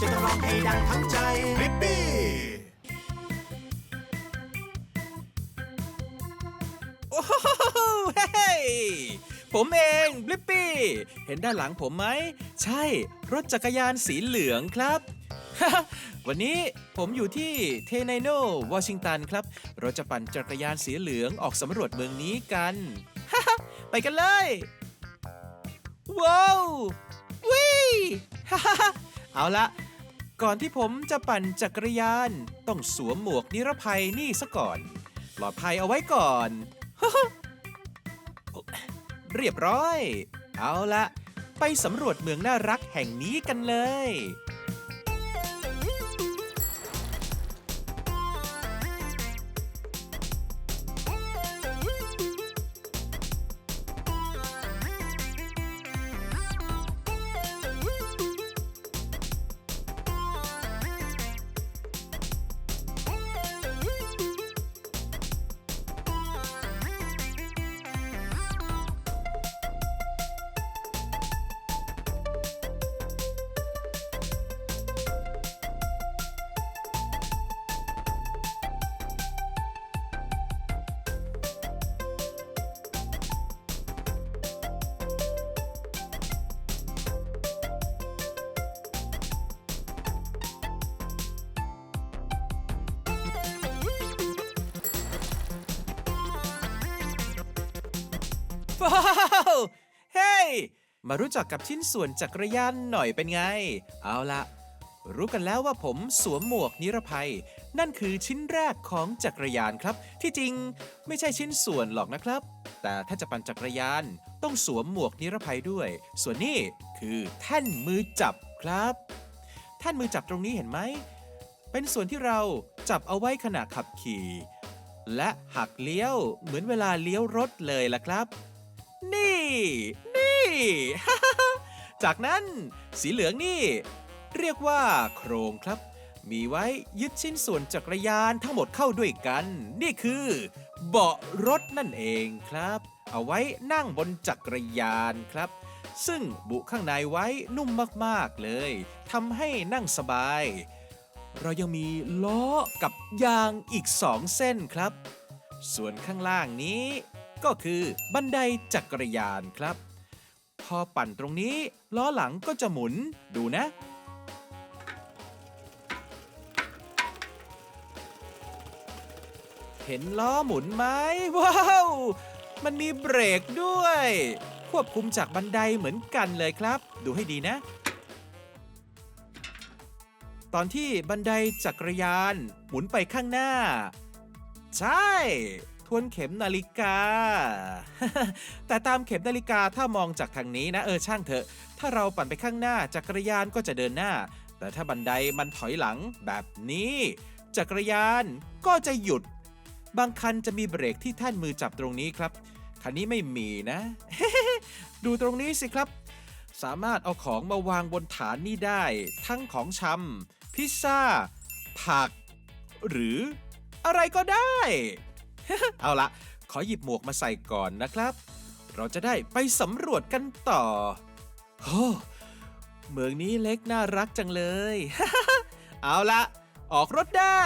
จะต้องร้องให้ดังทั้งใจบลิปปี้โอ้โหเฮ้ยผมเองบลิปปี้ เห็นด้านหลังผมไหม ใช่รถจักรยานสีเหลืองครับ วันนี้ผมอยู่ที่เทไนโนวอชิงตันครับ เราจะปั่นจักรยานสีเหลืองออกสำรวจเมืองนี้กัน ไปกันเลย ว้าววิเอาละ ก่อนที่ผมจะปั่นจักรยาน ต้องสวมหมวกนิรภัยนี่ซะก่อน ปลอดภัยเอาไว้ก่อน เรียบร้อย เอาละ ไปสำรวจเมืองน่ารักแห่งนี้กันเลย ว้าวเฮ้ย มารู้จักกับชิ้นส่วนจักรยานหน่อยเป็นไง เอาละรู้กันแล้วว่าผมสวมหมวกนิรภัย นั่นคือชิ้นแรกของจักรยานครับ ที่จริงไม่ใช่ชิ้นส่วนหรอกนะครับ แต่ถ้าจะปั่นจักรยานต้องสวมหมวกนิรภัยด้วย ส่วนนี้คือแท่นมือจับครับ แท่นมือจับตรงนี้เห็นไหม เป็นส่วนที่เราจับเอาไว้ขณะขับขี่ และหักเลี้ยวเหมือนเวลาเลี้ยวรถเลยล่ะครับ นี่ นี่ จากนั้นสีเหลืองนี่ เรียกว่าโครงครับ มีไว้ยึดชิ้นส่วนจักรยานทั้งหมดเข้าด้วยกัน นี่คือ เบาะรถนั่นเองครับ เอาไว้นั่งบนจักรยานครับ ซึ่งบุข้างในไว้นุ่มมากๆเลยทำให้นั่งสบาย เรายังมีล้อกับยางอีกสองเส้นครับ ส่วนข้างล่างนี้ ก็คือบันไดจักรยานครับ พอปั่นตรงนี้ล้อหลังก็จะหมุนดูนะ เห็นล้อหมุนไหมว้าว มันมีเบรกด้วย ควบคุมจากบันไดเหมือนกันเลยครับ ดูให้ดีนะ ตอนที่บันไดจักรยานหมุนไปข้างหน้า ใช่ ทวนเข็มนาฬิกา แต่ตามเข็มนาฬิกาถ้ามองจากทางนี้นะเออช่างเถอะ ถ้าเราปั่นไปข้างหน้าจักรยานก็จะเดินหน้า แต่ถ้าบันไดมันถอยหลังแบบนี้ จักรยานก็จะหยุด บางคันจะมีเบรกที่แท่นมือจับตรงนี้ครับ คันนี้ไม่มีนะ ดูตรงนี้สิครับ สามารถเอาของมาวางบนฐานนี่ได้ ทั้งของชำพิซซ่า ผัก หรืออะไรก็ได้ เอาละขอหยิบหมวกมาใส่ก่อนนะครับ เราจะได้ไปสำรวจกันต่อโอ้เมืองนี้เล็กน่ารักจังเลย เอาละออกรถได้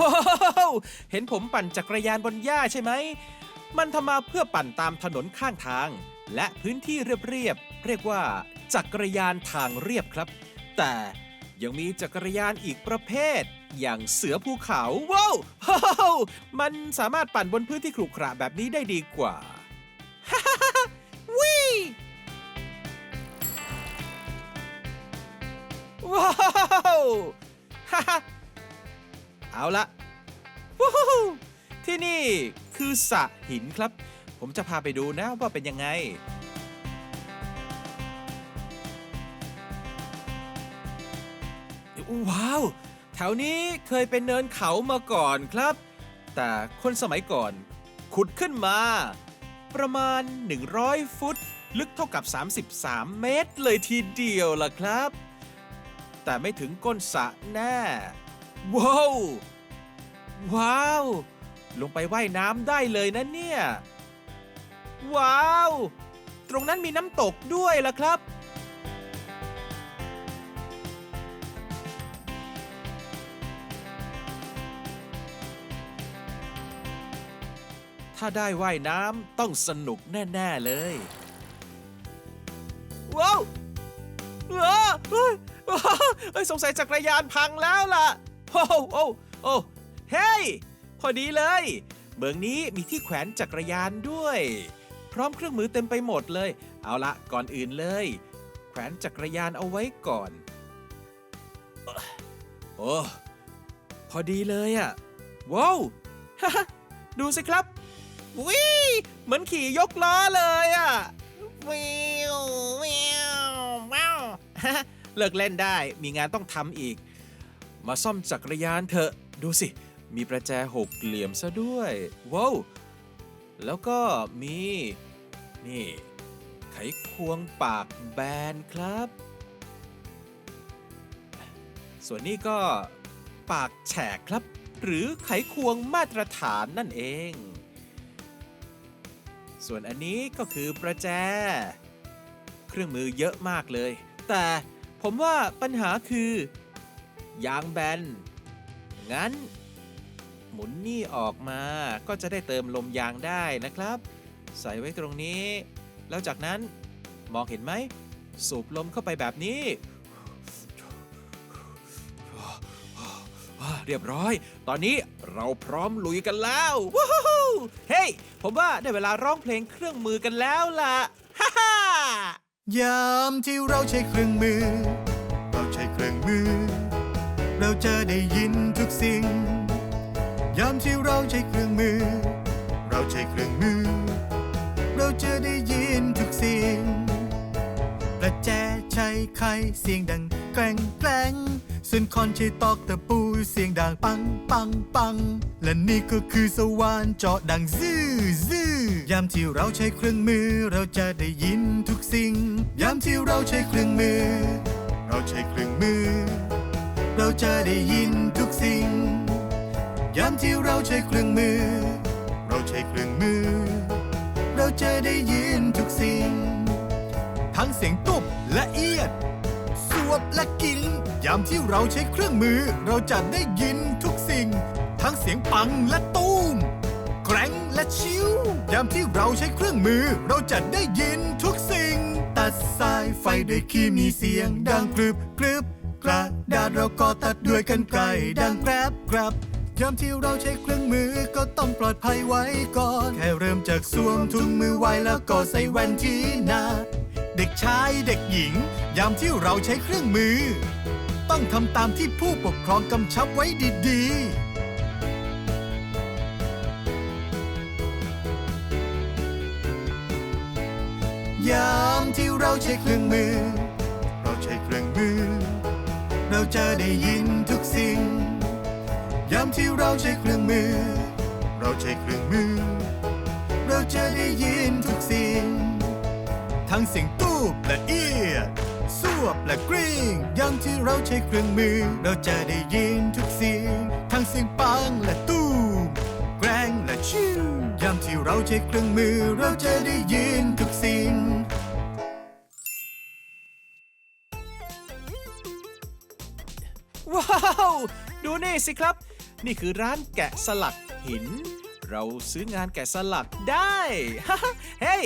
ว้าว เห็นผมปั่นจักรยานบนหญ้าใช่ไหม มันทำมาเพื่อปั่นตามถนนข้างทาง และพื้นที่เรียบๆเรียกว่า จักรยานทางเรียบครับ แต่ ยังมีจักรยานอีกประเภท อย่างเสือภูเขาว้าวมันสามารถปั่นบนพื้นที่ขรุขระแบบนี้ได้ดีกว่าวิว้าวฮ่าฮ่าเอาละที่นี่คือสระหินครับ ผมจะพาไปดูนะว่าเป็นยังไง ว้าว แถวนี้เคยเป็นเนินเขามาก่อนครับ แต่คนสมัยก่อน ขุดขึ้นมา ประมาณ 100 ฟุต ลึกเท่ากับ 33 เมตรเลยทีเดียวล่ะครับ แต่ไม่ถึงก้นสระแน่ว้าวว้าว ลงไปว่ายน้ำได้เลยนะเนี่ย ว้าว ตรงนั้นมีน้ำตกด้วยล่ะครับ ถ้าได้ว่ายน้ำต้องสนุกแน่ ๆ เลย ว้าวว้าวเฮ้ยว้าวเฮ้ยสงสัยจักรยานพังแล้วล่ะ โอ้โหโอ้โหโอ้เฮ้ย พอดีเลย เมืองนี้มีที่แขวนจักรยานด้วย พร้อมเครื่องมือเต็มไปหมดเลย เอาละก่อนอื่นเลย แขวนจักรยานเอาไว้ก่อน โอ้ พอดีเลยอะ่ะ ว้าว ดูสิครับ วิเหมือนขี่ยกล้อเลยอะ่ะวิววิวว้าวเลิกเล่นได้มีงานต้องทำอีก มาซ่อมจักรยานเถอะ ดูสิ มีประแจหกเหลี่ยมซะด้วยว้าวแล้วก็มี นี่ ไขควงปากแบนครับ ส่วนนี้ก็ปากแฉกครับ หรือไขควงมาตรฐานนั่นเอง ส่วนอันนี้ก็คือประแจ เครื่องมือเยอะมากเลย แต่ผมว่าปัญหาคือ ยางแบน งั้น หมุนนี่ออกมาก็จะได้เติมลมยางได้นะครับ ใส่ไว้ตรงนี้ แล้วจากนั้นมองเห็นไหม สูบลมเข้าไปแบบนี้ เรียบร้อย ตอนนี้เราพร้อมลุยกันแล้วว้าวเฮ้ย ผมว่าได้เวลาร้องเพลงเครื่องมือกันแล้วล่ะ ฮ่าฮ่ายามที่เราใช้เครื่องมือ เราใช้เครื่องมือ เราจะได้ยินทุกสิ่ง ยามที่เราใช้เครื่องมือ เราใช้เครื่องมือ เราจะได้ยินทุกสิ่งประแจใช้ไขเสียงดังแกล้งแกล้งส่วนคอนใช้ตอกตะปู เสียงดังปังปังปัง และนี่ก็คือสว่านเจาะดังซื่อซื่อยามที่เราใช้เครื่องมือเราจะได้ยินทุกสิ่ง ยามที่เราใช้เครื่องมือ เราใช้เครื่องมือ เราจะได้ยินทุกสิ่ง ยามที่เราใช้เครื่องมือ เราใช้เครื่องมือ เราจะได้ยินทุกสิ่ง ทั้งเสียงตุบและเอียด สวบและกิน ยามที่เราใช้เครื่องมือเราจะได้ยินทุกสิ่ง ทั้งเสียงปังและตูมแกร่งและชิวยามที่เราใช้เครื่องมือเราจะได้ยินทุกสิ่ง ตัดสายไฟด้วยคีมีเสียงดังกรึบกรึบกระดาษเราก็ตัดด้วยกันไกลดังแกรบกรับยามที่เราใช้เครื่องมือก็ต้องปลอดภัยไว้ก่อน แค่เริ่มจากสวมถุงมือไว้แล้วก็ใส่แว่นที่หน้าเด็กชายเด็กหญิง ยามที่เราใช้เครื่องมือ ต้องทำตามที่ผู้ปกครองกำชับไว้ดีๆยามที่เราใช้เครื่องมือ เราใช้เครื่องมือ เราจะได้ยินทุกสิ่ง ยามที่เราใช้เครื่องมือ เราใช้เครื่องมือ เราจะได้ยินทุกสิ่ง ทั้งเสียงตูบและเอีย วบและกริ้งยามที่เราใช้เครื่องมือ เราจะได้ยินทุกเสียง ทั้งเสียงปังและตูมแกรงและชิวยามที่เราใช้เครื่องมือ เราจะได้ยินทุกสิ่งว้าว ดูนี่สิครับ นี่คือร้านแกะสลักหิน เราซื้องานแกะสลักได้ เฮ้ย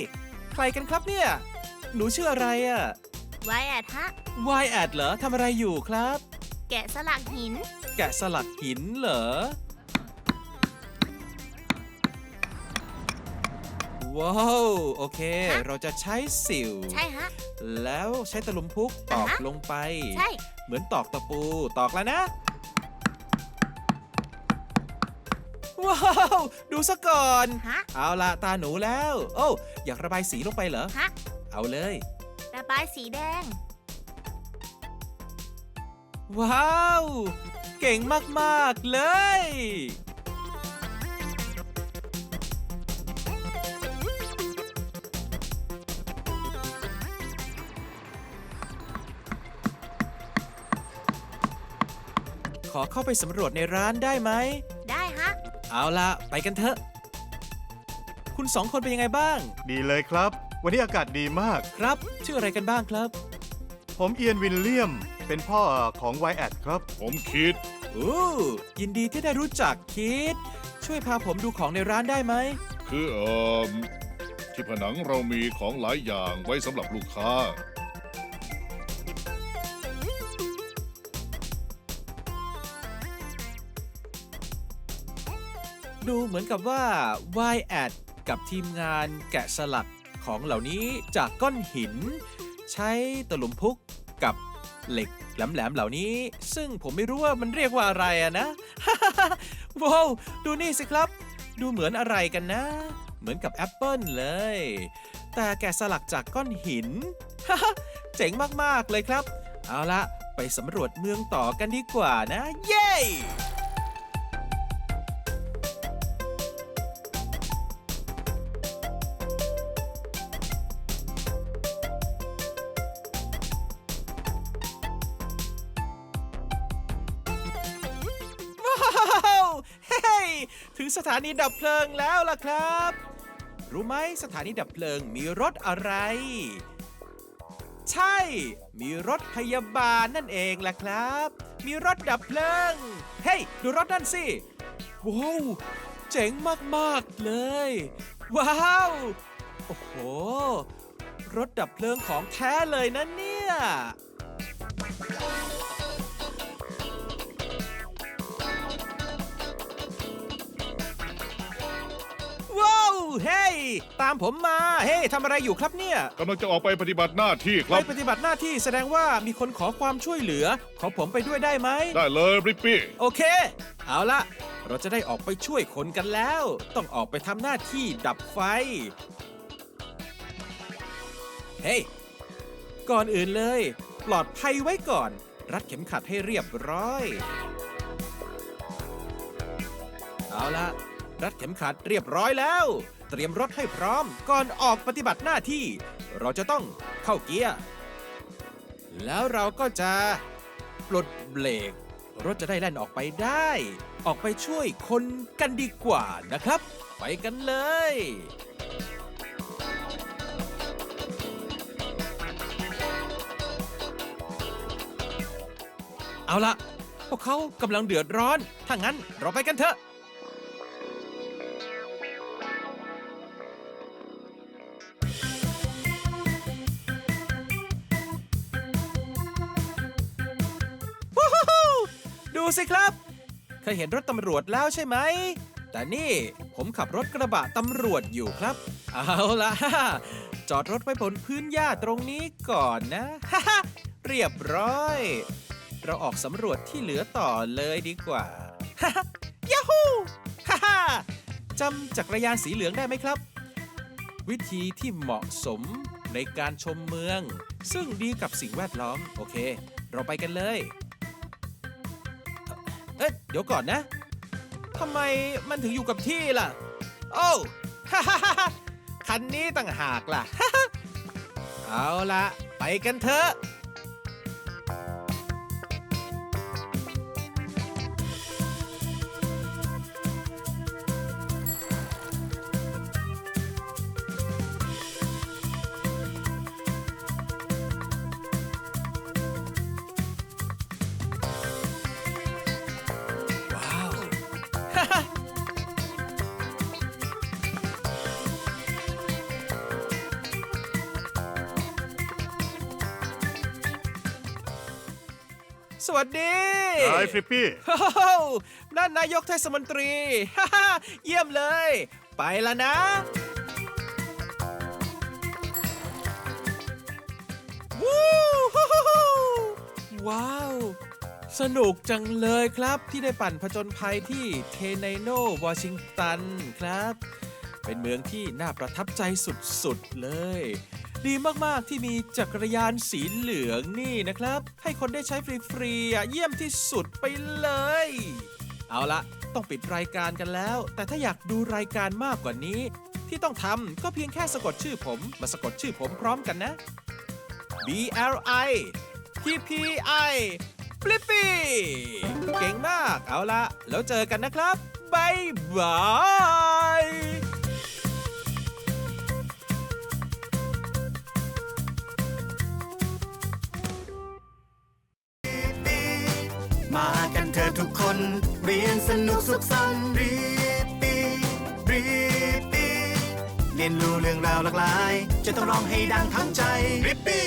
ใครกันครับเนี่ย หนูชื่ออะไรอะ ไว้อะฮะ วายแอดเหรอทำอะไรอยู่ครับ แกะสลักหิน แกะสลักหินเหรอ ว้าว โอเค ฮะ เราจะใช้สิว ใช่ฮะ แล้วใช้ตะลุมพุกตอกอ่าฮะ ลงไป ใช่ เหมือนตอกตะปู ตอกแล้วนะ ว้าว ดูซะก่อน ฮะ เอาละตาหนูแล้ว โอ้ อยากระบายสีลงไปเหรอ ฮะ เอาเลย ระบายสีแดง ว้าว เก่งมาก ๆ เลย ขอเข้าไปสำรวจในร้านได้ไหม ได้ฮะ เอาละไปกันเถอะ คุณคุณสองคนเป็นยังไงบ้าง ดีเลยครับ วันนี้อากาศดีมาก ครับ ชื่ออะไรกันบ้างครับ ผมเอียนวินเลียม เป็นพ่อของไวแอดครับ ผมคิด อู้ยินดีที่ได้รู้จักคิด ช่วยพาผมดูของในร้านได้ไหม คือเอ่อที่ผนังเรามีของหลายอย่างไว้สำหรับลูกค้า ดูเหมือนกับว่า y a d กับทีมงานแกะสลัก ของเหล่านี้จากก้อนหิน ใช้ตะลุมพุกกับเหล็กแหลมๆเหล่านี้ ซึ่งผมไม่รู้ว่ามันเรียกว่าอะไรอะนะ ว้าวดูนี่สิครับ ดูเหมือนอะไรกันนะ เหมือนกับแอปเปิลเลย แต่แกะสลักจากก้อนหิน เจ๋งมากๆเลยครับ เอาละไปสำรวจเมืองต่อกันดีกว่านะ เย้าวเฮ้ยถึงสถานีดับเพลิงแล้วล่ะครับ รู้ไหมสถานีดับเพลิงมีรถอะไร ใช่ มีรถพยาบาลนั่นเองล่ะครับ มีรถดับเพลิง เฮ้ย ดูรถนั่นสิ ว้าว เจ๋งมาก ๆ เลย ว้าว โอ้โห รถดับเพลิงของแท้เลยนะเนี่ย เฮ้ยตามผมมา เฮ้ยทำอะไรอยู่ครับเนี่ย กำลังจะออกไปปฏิบัติหน้าที่คไปรับ ปฏิบัติหน้าที่แสดงว่ามีคนขอความช่วยเหลือ ขอผมไปด้วยได้ไหม ได้เลยริปปี้โอเค เอาละ เราจะได้ออกไปช่วยคนกันแล้ว ต้องออกไปทำหน้าที่ดับไฟ เฮ้ย ก่อนอื่นเลย ปลอดภัยไว้ก่อน รัดเข็มขัดให้เรียบร้อย เอาละรัดเข็มขัดเรียบร้อยแล้ว เตรียมรถให้พร้อมก่อนออกปฏิบัติหน้าที่ เราจะต้องเข้าเกียร์ แล้วเราก็จะปลดเบรกรถจะได้แล่นออกไปได้ ออกไปช่วยคนกันดีกว่านะครับ ไปกันเลย เอาละพวกเขากำลังเดือดร้อน ถ้างั้นเราไปกันเถอะ สิครับ เคยเห็นรถตำรวจแล้วใช่ไหม แต่นี่ผมขับรถกระบะตำรวจอยู่ครับ เอาละจอดรถไว้บนพื้นหญ้าตรงนี้ก่อนนะ เรียบร้อย เราออกสำรวจที่เหลือต่อเลยดีกว่า ยาฮูฮ่าฮ่าจำจักรยานสีเหลืองได้ไหมครับ วิธีที่เหมาะสมในการชมเมือง ซึ่งดีกับสิ่งแวดล้อม โอเค เราไปกันเลย เอ๊ะเดี๋ยวก่อนนะทำไมมันถึงอยู่กับที่ล่ะ โอ้ฮ่าฮ่าฮ่าคันนี้ต่างหากล่ะ เอาละไปกันเถอะ สวัสดีไอ้ฟริปปี้โอ้โหนั่นนายกเทศมนตรี ฮ่าฮ่าเยี่ยมเลย ไปแล้วนะ วู้ฮู้ฮู้ฮู้ว้าว สนุกจังเลยครับที่ได้ปั่นผจญภัยที่เทเนโนวอชิงตันครับ เป็นเมืองที่น่าประทับใจสุดๆเลย ดีมากๆที่มีจักรยานสีเหลืองนี่นะครับ ให้คนได้ใช้ฟรีๆเยี่ยมที่สุดไปเลย เอาละต้องปิดรายการกันแล้ว แต่ถ้าอยากดูรายการมากกว่านี้ ที่ต้องทำก็เพียงแค่สะกดชื่อผม มาสะกดชื่อผมพร้อมกันนะ B L I P P I ลิปปี้เก่งมากเอาละแล้วเจอกันนะครับบายบายมากันเธอทุกคน เรียนสนุกสุขสันต์รีปีรีปีเรียนรู้เรื่องราวหลากหลาย จะต้องร้องให้ดังทั้งใจรีปี